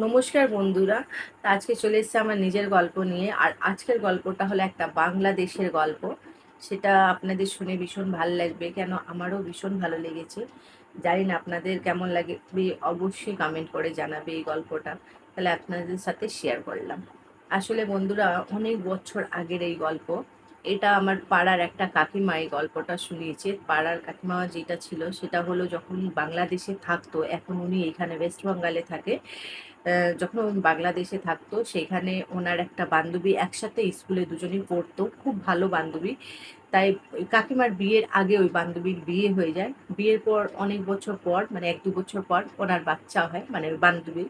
নমস্কার বন্ধুরা। আজকে চলে এসেছে আমার নিজের গল্প নিয়ে। আর আজকের গল্পটা হলো একটা বাংলাদেশের গল্প। সেটা আপনাদের শুনে ভীষণ ভালো লাগবে, কেন আমারও ভীষণ ভালো লেগেছে। জানি না আপনাদের কেমন লাগে অবশ্যই কমেন্ট করে জানাবে এই গল্পটা। তাহলে আপনাদের সাথে শেয়ার করলাম। আসলে বন্ধুরা, অনেক বছর আগের এই গল্প। এটা আমার পাড়ার একটা কাকিমা এই গল্পটা শুনিয়েছে। পাড়ার কাকিমা যেটা ছিল, সেটা হলো যখন বাংলাদেশে থাকতো, এখন উনি এখানে ওয়েস্ট বেঙ্গলে থাকে। যখন বাংলাদেশে থাকতো, সেখানে ওনার একটা বান্ধবী একসাথে স্কুলে দুজনেই পড়তো, খুব ভালো বান্ধবী। তাই কাকিমার বিয়ের আগে ওই বান্ধবীর বিয়ে হয়ে যায়। বিয়ের পর অনেক বছর পর মানে এক দু বছর পর ওনার বাচ্চা হয় মানে বান্ধবীর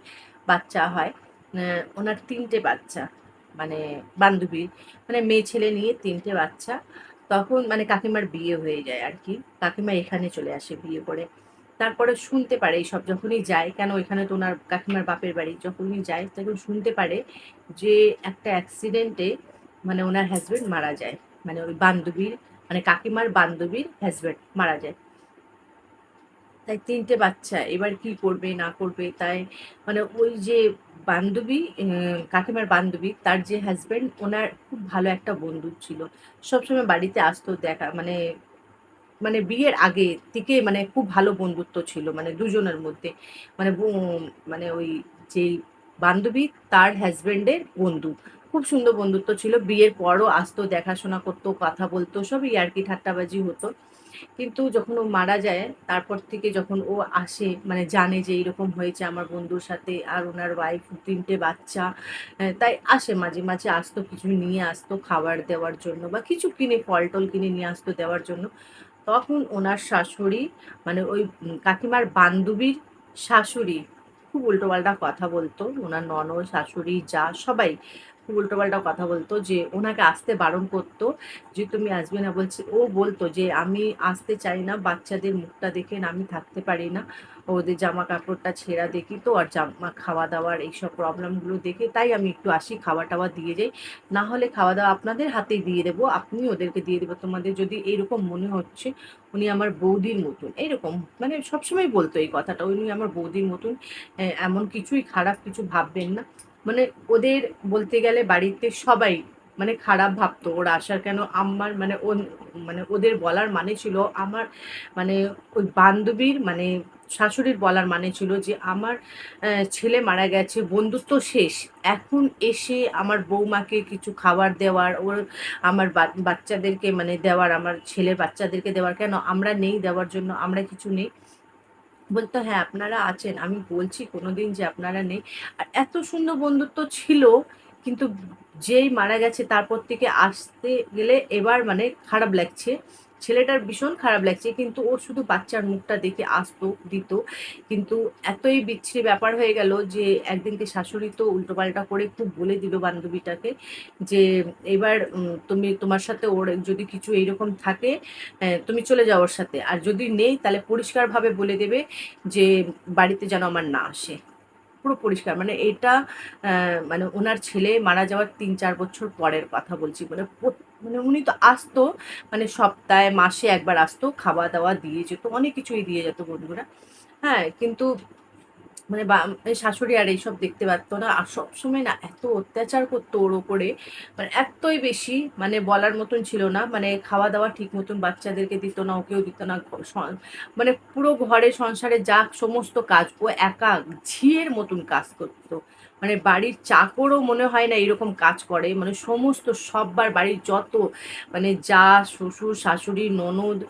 বাচ্চা হয়। ওনার তিনটে বাচ্চা মানে বান্ধবীর মানে মেয়ে ছেলে নিয়ে তিনটে বাচ্চা। তখন মানে কাকিমার বিয়ে হয়ে যায় আর কি। কাকিমা এখানে চলে আসে বিয়ে করে। তারপরে শুনতে পারে এইসব যখনই যায়, কেন ওইখানে তো ওনার কাকিমার বাপের বাড়ি? যখনই যায়, তখন শুনতে পারে যে একটা অ্যাক্সিডেন্টে মানে ওনার হাজবেন্ড মারা যায়। মানে ওই বান্ধবীর মানে কাকিমার বান্ধবীর হাজবেন্ড মারা যায়। তাই তিনটে বাচ্চা, এবার কি করবে, না করবে, তাই মানে ওই যে বান্ধবী কাকিমার বান্ধবী, তার যে হাজবেন্ড ওনার খুব ভালো একটা বন্ধু ছিল। সবসময় বাড়িতে আসতো, দেখা মানে মানে বিয়ের আগে থেকে মানে খুব ভালো বন্ধুত্ব ছিল মানে দুজনের মধ্যে। মানে মানে ওই যে বান্ধবী তার হাজবেন্ডের বন্ধু। খুব সুন্দর বন্ধুত্ব ছিল। বিয়ের পরও আসতো, দেখাশোনা করতো, কথা বলতো, সবই আর কি ঠাট্টাবাজি হতো। কিন্তু যখন ও মারা যায়, তারপর থেকে যখন ও আসে মানে জানে যে এরকম হয়েছে আমার বন্ধুর সাথে আর ওনার ওয়াইফ তিনটে বাচ্চা তাই আসে মাঝে মাঝে আসতো, কিছু নিয়ে আসতো খাবার দেওয়ার জন্য বা কিছু কিনে ফল টল কিনে নিয়ে আসতো দেওয়ার জন্য। তখন ওনার শাশুড়ি মানে ওই কাকিমার বান্ধবীর শাশুড়ি, খুব উল্টোপাল্টা কথা বলতো। ওনার ননদ, শাশুড়ি, যা সবাই খুব উল্টোপাল্টা কথা বলতো যে ওনাকে আসতে বারণ করতো যে তুমি আসবে না বলছে। ও বলতো যে আমি আসতে চাই না, বাচ্চাদের মুখটা দেখে না, আমি থাকতে পারি না। ওদের জামা কাপড়টা ছেঁড়া দেখি তো আর জামা খাওয়া দাওয়ার এইসব প্রবলেমগুলো দেখে তাই আমি একটু আসি খাওয়া টাওয়া দিয়ে যাই। না হলে খাওয়া দাওয়া আপনাদের হাতেই দিয়ে দেবো, আপনি ওদেরকে দিয়ে দেবো। তোমাদের যদি এরকম মনে হচ্ছে, উনি আমার বৌদির মতন। এইরকম মানে সবসময় বলতো এই কথাটা, উনি আমার বৌদির মতন। এমন কিছুই খারাপ কিছু ভাববেন না। মানে ওদের বলতে গেলে বাড়িতে সবাই মানে খারাপ ভাবতো। ওরা আসার কেন? আমার মানে ও মানে ওদের বলার মানে ছিল আমার মানে ওই বান্ধবীর মানে শাশুড়ির বলার মানে ছিল যে আমার ছেলে মারা গেছে, বন্ধুত্ব শেষ। এখন এসে আমার বৌমাকে কিছু খাবার দেওয়ার, ওর আমার বাচ্চাদেরকে মানে দেওয়ার, আমার ছেলের বাচ্চাদেরকে দেওয়ার কেন? আমরা নেই দেওয়ার জন্য, আমরা কিছু নেই। বলতো হ্যাঁ আপনারা আছেন। আমি বলছি কোনোদিন যে আপনারা নেই। আর এত সুন্দর বন্ধুত্ব ছিল, কিন্তু যেই মারা গেছে তারপর থেকে আসতে গেলে এবার মানে খারাপ লাগছে। ছেলেটার ভীষণ খারাপ লাগছে, কিন্তু ও শুধু বাচ্চার মুখটা দেখে আসতো দিত কিন্তু এতই বিচ্ছিরি ব্যাপার হয়ে গেল যে একদিনকে শাশুড়ি তো উল্টোপাল্টা করে খুব বলে দিল বান্ধবীটাকে যে, এবার তুমি তোমার সাথে ওর যদি কিছু এইরকম থাকে তুমি চলে যাও ওর সাথে। আর যদি নেই, তাহলে পরিষ্কারভাবে বলে দেবে যে, বাড়িতে যেন আমার না আসে। পুরো পরিষ্কার। মানে এটা মানে ওনার ছেলে মারা যাওয়ার তিন চার বছর পরের কথা বলছি। মানে মানে উনি তো আসতো মানে সপ্তাহে, মাসে একবার আসতো খাওয়া দাওয়া দিয়ে যেত, অনেক কিছুই দিয়ে যেত বন্ধুরা। হ্যাঁ কিন্তু মানে বা- শাশুড়ি আর এইসব দেখতে পারতো না। আর সবসময় না এত অত্যাচার করতো ওর ওপরে। মানে এতই বেশি মানে বলার মতন ছিল না। মানে খাওয়া দাওয়া ঠিক মতন বাচ্চাদেরকে দিত না, ওকেও দিত না। মানে পুরো ঘরে, সংসারে যা সমস্ত কাজ, ও একা ঝিয়ের মতন কাজ করতো। মানে বাড়ির চাকরও মনে হয় না এরকম কাজ করে। মানে সমস্ত সববার বাড়ির যত মানে যা শ্বশুর, শাশুড়ি, ননদ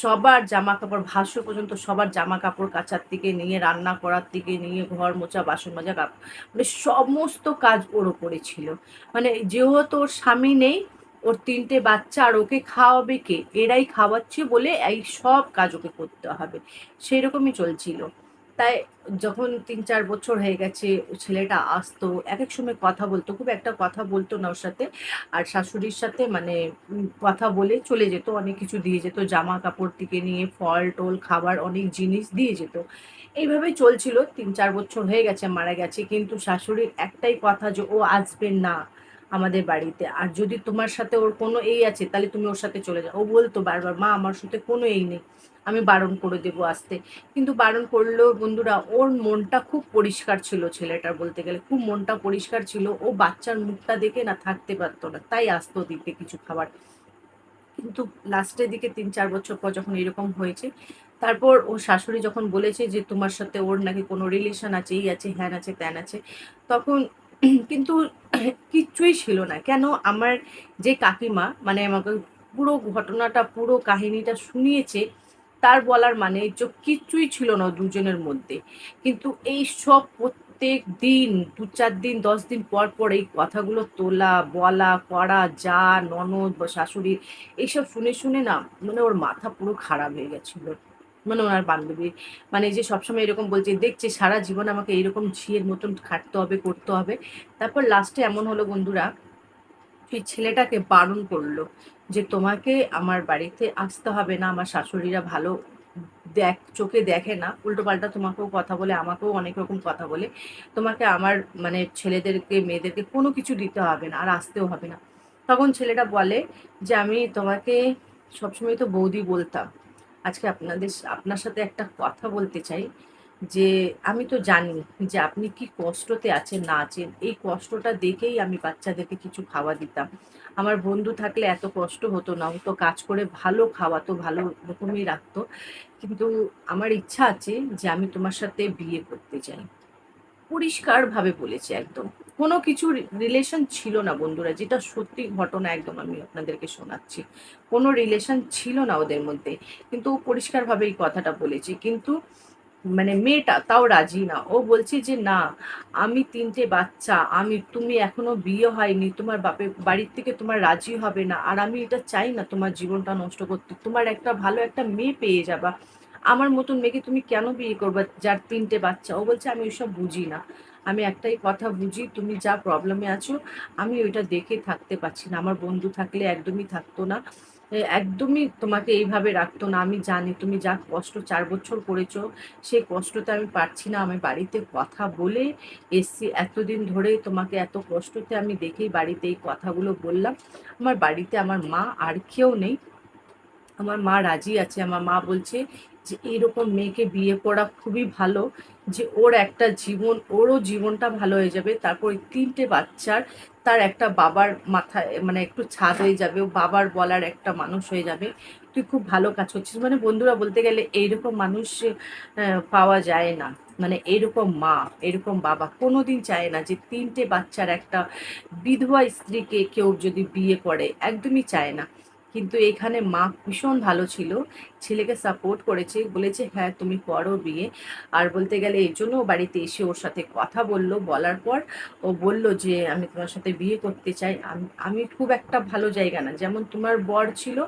সবার জামা কাপড় ভাষ্য পর্যন্ত সবার জামা কাপড় কাচার থেকে নিয়ে, রান্না করার থেকে নিয়ে, ঘর মোছা, বাসন মাজা কাপড় মানে সমস্ত কাজ ওর ওপরে ছিল। মানে যেহেতু ওর স্বামী নেই, ওর তিনটে বাচ্চা, আর ওকে খাওয়াবে কে? এরাই খাওয়াচ্ছে বলে এই সব কাজ ওকে করতে হবে। সেই রকমই চলছিল। তাই যখন তিন চার বছর হয়ে গেছে ছেলেটা আসতো, এক এক সময় কথা বলতো, খুব একটা কথা বলতো না ওর সাথে। আর শাশুড়ির সাথে মানে কথা বলে চলে যেত, অনেক কিছু দিয়ে যেত জামা কাপড় থেকে নিয়ে, ফল টল, খাবার, অনেক জিনিস দিয়ে যেত। এইভাবেই চলছিল, তিন চার বছর হয়ে গেছে, মারা গেছে। কিন্তু শাশুড়ির একটাই কথা যে, ও আসবে না আমাদের বাড়িতে। আর যদি তোমার সাথে ওর কোনো এই আছে, তাহলে তুমি ওর সাথে চলে যাও। ও বলতো বারবার, মা, আমার সাথে কোনো এই নেই। আমি বারণ করে দেবো আসতে। কিন্তু বারণ করলেও বন্ধুরা, ওর মনটা খুব পরিষ্কার ছিল ছেলেটার বলতে গেলে। খুব মনটা পরিষ্কার ছিল, ও বাচ্চার মুখটা দেখে না থাকতে পারতো না, তাই আসতো দিতে কিছু খাবার। কিন্তু লাস্টের দিকে তিন চার বছর পর যখন এরকম হয়েছে, তারপর ও শাশুড়ি যখন বলেছে যে তোমার সাথে ওর নাকি কোনো রিলেশন আছে, এই আছে, হ্যান আছে, ত্যান আছে, তখন কিন্তু কিচ্ছুই ছিল না। কেন? আমার যে কাকিমা মানে আমাকে পুরো ঘটনাটা, পুরো কাহিনীটা শুনিয়েছে তার বলার মানে যে কিচ্ছুই ছিল না দুজনের মধ্যে। কিন্তু এই সব প্রত্যেক দিন, দু চার দিন, দশ দিন পর পর এই কথাগুলো তোলা, বলা, করা, যা, ননদ বা শাশুড়ির, এইসব শুনে শুনে না মানে ওর মাথা পুরো খারাপ হয়ে গেছিল। মানে ওনার বান্ধবী মানে যে সবসময় এরকম বলছে, দেখছে সারা জীবন আমাকে এইরকম ঝিয়ের মতন খাটতে হবে, করতে হবে। তারপর লাস্টে এমন হলো বন্ধুরা সেই ছেলেটাকে বারণ করল যে তোমাকে আমার বাড়িতে আসতে হবে না, আমার শাশুড়িরা ভালো দেখ, চোখে দেখে না। উল্টো পাল্টা তোমাকেও কথা বলে, আমাকেও অনেক রকম কথা বলে। তোমাকে আমার মানে ছেলেদেরকে, মেয়েদেরকে কোনো কিছু দিতে হবে না, আর আসতেও হবে না। তখন ছেলেটা বলে যে আমি তোমাকে সবসময় তো বৌদি বলতাম। আজকে আপনাদের, আপনার সাথে একটা কথা বলতে চাই। যে আমি তো জানি যে আপনি কি কষ্টতে আছেন, না আছেন। এই কষ্টটা দেখেই আমি বাচ্চাদেরকে কিছু খাওয়া দিতাম। আমার বন্ধু থাকলে এত কষ্ট হতো না। ও তো কাজ করে ভালো খাওয়াতো ভালো রকমই রাখতো। কিন্তু আমার ইচ্ছা আছে যে আমি তোমার সাথে বিয়ে করতে চাই। পরিষ্কারভাবে বলেছে একদম। কোনো কিছু রিলেশন ছিল না বন্ধুরা। যেটা সত্যি ঘটনা একদম আমি আপনাদেরকে শোনাচ্ছি। কোনো রিলেশন ছিল না ওদের মধ্যে। কিন্তু পরিষ্কারভাবে এই কথাটা বলেছে। কিন্তু মানে মেয়েটা, তাও রাজি না। ও বলছে যে, না, আমি তিনটে বাচ্চা, আমি, তুমি এখনও বিয়ে হয়নি, তোমার বাপের বাড়ির থেকে তোমার রাজি হবে না, আর আমি এটা চাই না তোমার জীবনটা নষ্ট করতে। তোমার একটা ভালো একটা মেয়ে পেয়ে যাবা। আমার মতন মেয়েকে তুমি কেন বিয়ে করবা যার তিনটে বাচ্চা? ও বলছে, আমি ওইসব বুঝি না। আমি একটাই কথা বুঝি, তুমি যা প্রবলেমে আছো, আমি ওইটা দেখে থাকতে পারছি না। আমার বন্ধু থাকলে একদমই থাকতো না। একদমই তোমাকে এইভাবে রাখতো না। আমি জানি তুমি যা কষ্ট চার বছর করেছ সেই কষ্টতে আমি পারছি না। আমি বাড়িতে কথা বলে এসছি। এতদিন ধরে তোমাকে এত কষ্টতে আমি দেখেই বাড়িতে এই কথাগুলো বললাম। আমার বাড়িতে আমার মা আর কেউ নেই। আমার মা রাজি আছে। আমার মা বলছে যে এইরকম মেয়েকে বিয়ে করা খুবই ভালো, যে ওর একটা জীবন, ওরও জীবনটা ভালো হয়ে যাবে, তারপর তিনটে বাচ্চার তার একটা বাবার মাথায় মানে একটু ছাদ হয়ে যাবে, ও বাবার বলার একটা মানুষ হয়ে যাবে। তুই খুব ভালো কাজ করছিস। মানে বন্ধুরা বলতে গেলে এইরকম মানুষ পাওয়া যায় না। মানে এরকম মা এরকম বাবা কোনোদিন চায় না যে তিনটে বাচ্চার একটা বিধবা স্ত্রীকে কেউ যদি বিয়ে করে, একদমই চায় না। কিন্তু এখানে মা ভীষণ ভালো ছিল। ছেলেকে সাপোর্ট করেছে, বলেছে হ্যাঁ তুমি করো বিয়ে। আর বলতে গেলে এই জন্য বাড়িতে এসে ওর সাথে কথা বলল। বলার পর ও বলল যে, আমি তোমার সাথে বিয়ে করতে চাই। আমি খুব একটা ভালো জায়গা না। যেমন তোমার বর ছিল,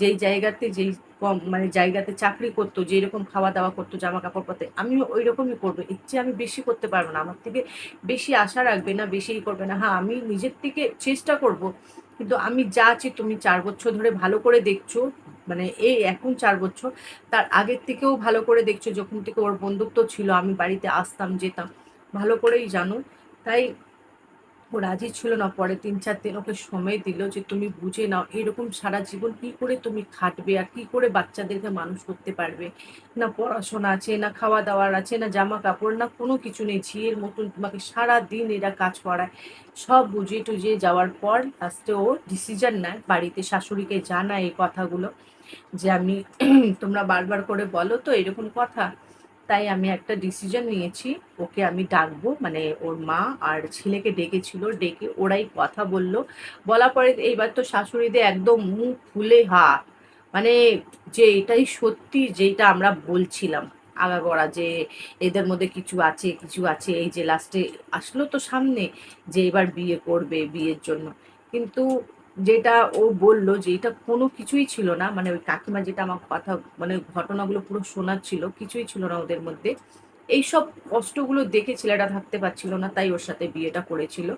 যেই জায়গাতে, যেই কম মানে জায়গাতে চাকরি করতো যেই রকম খাওয়া দাওয়া করতো জামা কাপড় পরতে আমি ওই রকমই করব ইচ্ছে আমি বেশি করতে পারব না। আমার থেকে বেশি আশা রাখবে না বেশি করবে না। হ্যাঁ আমি নিজের থেকে চেষ্টা করব কিন্তু আমি যা আছি তুমি চার বছর ধরে ভালো করে দেখছ মানে এই এখন চার বছর, তার আগের থেকেও ভালো করে দেখছ, যখন থেকে ওর বন্ধুত্ব ছিল, আমি বাড়িতে আসতাম, যেতাম, ভালো করেই জানো। তাই ও রাজি ছিল না। পরে তিন চার দিন ওকে সময় দিল যে, তুমি বুঝে নাও, এরকম সারা জীবন কি করে তুমি খাটবে আর কি করে বাচ্চাদেরকে মানুষ করতে পারবে? না পড়াশোনা আছে, না খাওয়া দাওয়ার আছে, না জামা কাপড় না কোনো কিছু নেই। ঝিয়ের মতন তোমাকে সারা দিন এরা কাজ করায়। সব বুঝিয়ে টুজিয়ে যাওয়ার পর লাস্টে ও ডিসিশন নেয় বাড়িতে। শাশুড়িকে জানায় এই কথাগুলো যে, আমি, তোমরা বারবার করে বলো তো এরকম কথা? তাই আমি একটা ডিসিশন নিয়েছি। ওকে আমি ডাকবো মানে ওর মা আর ছেলেকে ডেকেছিল, ডেকে ওরাই কথা বলল। বলা পরে এইবার তো শাশুড়িদের একদম মুখ ফুলে হা মানে যে এটাই সত্যি যেটা আমরা বলছিলাম আগাগোড়া যে এদের মধ্যে কিছু আছে কিছু আছে, এই যে লাস্টে আসলো তো সামনে যে এবার বিয়ে করবে বিয়ের জন্য। কিন্তু যেটা ও বলল যে এটা কোনো কিছুই ছিল না মানে ওই কাকিমা যেটা আমার কথা মানে ঘটনাগুলো পুরো শোনার ছিল, কিছুই ছিল না ওদের মধ্যে। এইসব কষ্টগুলো দেখে ছেলেটা থাকতে পারছিল না, তাই ওর সাথে বিয়েটা করেছিল।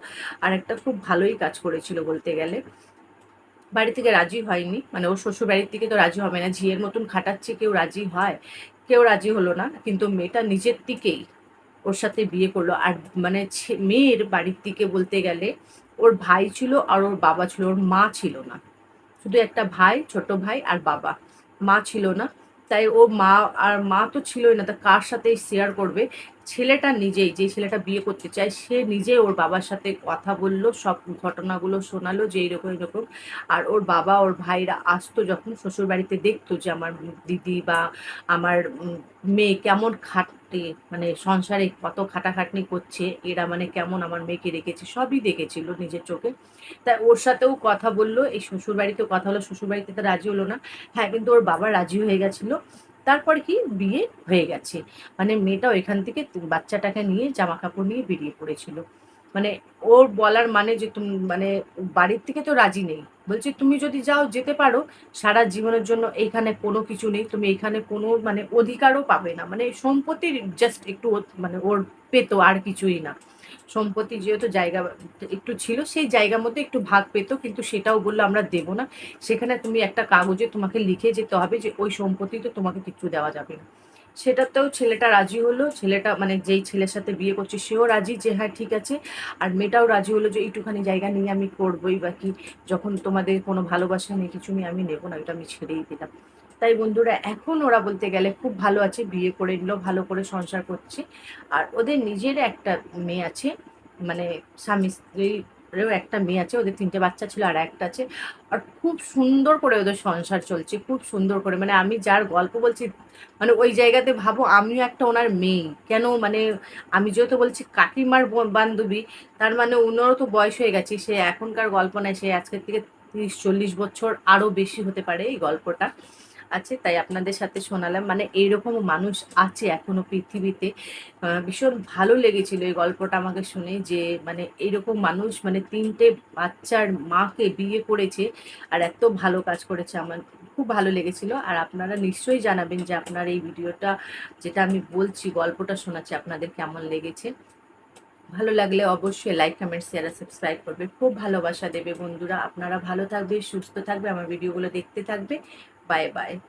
আর একটা খুব ভালোই কাজ করেছিল বলতে গেলে। বাড়ি থেকে রাজি হয়নি মানে ওর শ্বশুর বাড়ির থেকে তো রাজি হবে না, ঝিয়ের মতন খাটাচ্ছে, কেউ রাজি হয়, কেউ রাজি হলো না, কিন্তু মেয়েটা নিজের দিকেই ওর সাথে বিয়ে করল। আর মানে মেয়ের বাড়ির দিকে বলতে গেলে ওর ভাই ছিল আর ওর বাবা ছিল, ওর মা ছিল না। শুধু একটা ভাই, ছোট ভাই আর বাবা। মা ছিল না। তাই ও মা আর মা তো ছিলই না, তা কার সাথে শেয়ার করবে? ছেলেটা নিজেই, যে ছেলেটা বিয়ে করতে চায়, সে নিজে ওর বাবার সাথে কথা বলল, সব ঘটনাগুলো শোনালো, যে এইরকম এরকম। আর ওর বাবা, ওর ভাইরা আসতো যখন শ্বশুর বাড়িতে দেখতো যে আমার দিদি বা আমার মেয়ে কেমন খাটে মানে সংসারে কত খাটাখাটনি করছে, এরা মানে কেমন আমার মেয়েকে রেখেছে সবই দেখেছিল নিজের চোখে। তাই ওর সাথেও কথা বলল, এই শ্বশুর বাড়িতেও কথা হলো শ্বশুর বাড়িতে তো রাজি হলো না। হ্যাঁ কিন্তু ওর বাবা রাজি হয়ে গেছিল। তারপর কি? বিয়ে হয়ে গেছে। মানে মেয়েটা ওইখান থেকে বাচ্চাটাকে নিয়ে জামা কাপড় নিয়ে বেরিয়ে পড়েছিল। মানে ওর বলার মানে যে তুমি মানে বাড়ির থেকে তো রাজি নেই। বলছে, তুমি যদি যাও, যেতে পারো। সারা জীবনের জন্য এইখানে কোনো কিছু নেই। তুমি এখানে কোনো মানে অধিকারও পাবে না। মানে সম্পত্তির জাস্ট একটু মানে ওর পেতো আর কিছুই না। সম্পত্তি যেহেতু জায়গা একটু ছিল, সেই জায়গার মধ্যে একটু ভাগ পেতো, কিন্তু সেটাও বলল আমরা দেবো না। সেখানে তুমি একটা কাগজে তোমাকে লিখে যেতে হবে যে ওই সম্পত্তি তো তোমাকে কিছু দেওয়া যাবে না। সেটাতেও ছেলেটা রাজি হলো, ছেলেটা মানে যেই ছেলের সাথে বিয়ে করছে সেও রাজি যে হ্যাঁ ঠিক আছে। আর মেয়েটাও রাজি হলো যে এইটুখানি জায়গা নিয়ে আমি করবোই বা কি, যখন তোমাদের কোনো ভালোবাসা নেই, কিছু নেই, আমি নেব না এটা আমি ছেড়েই দিলাম। তাই বন্ধুরা এখন ওরা বলতে গেলে খুব ভালো আছে, বিয়ে করে নিল, ভালো করে সংসার করছে। আর ওদের নিজের একটা মেয়ে আছে মানে স্বামী স্ত্রীরও একটা মেয়ে আছে, ওদের তিনটে বাচ্চা ছিল আর একটা আছে। আর খুব সুন্দর করে ওদের সংসার চলছে, খুব সুন্দর করে। মানে আমি যার গল্প বলছি মানে ওই জায়গাতে ভাবো আমিও একটা ওনার মেয়ে। কেন? মানে আমি যেহেতু বলছি কাকিমার বান্ধবী, তার মানে ওনারও তো বয়স হয়ে গেছে। সে এখনকার গল্প নয়, সে আজকের থেকে তিরিশ, চল্লিশ বছর আরও বেশি হতে পারে এই গল্পটা। আছে, তাই আপনাদের সাথে শোনালাম। মানে এইরকম মানুষ আছে এখনও পৃথিবীতে। ভীষণ ভালো লেগেছিল এই গল্পটা আমাকে শুনে যে মানে এইরকম মানুষ মানে তিনটে বাচ্চার মাকে বিয়ে করেছে আর এত ভালো কাজ করেছে আমার। খুব ভালো লেগেছিল। আর আপনারা নিশ্চয়ই জানাবেন যে আপনার এই ভিডিওটা, যেটা আমি বলছি, গল্পটা শোনাচ্ছি, আপনাদের কেমন লেগেছে। ভালো লাগলে অবশ্যই লাইক কমেন্ট শেয়ার আর সাবস্ক্রাইব করবে। খুব ভালোবাসা দেবে বন্ধুরা। আপনারা ভালো থাকবে, সুস্থ থাকবে, আমার ভিডিওগুলো দেখতে থাকবে। Bye bye.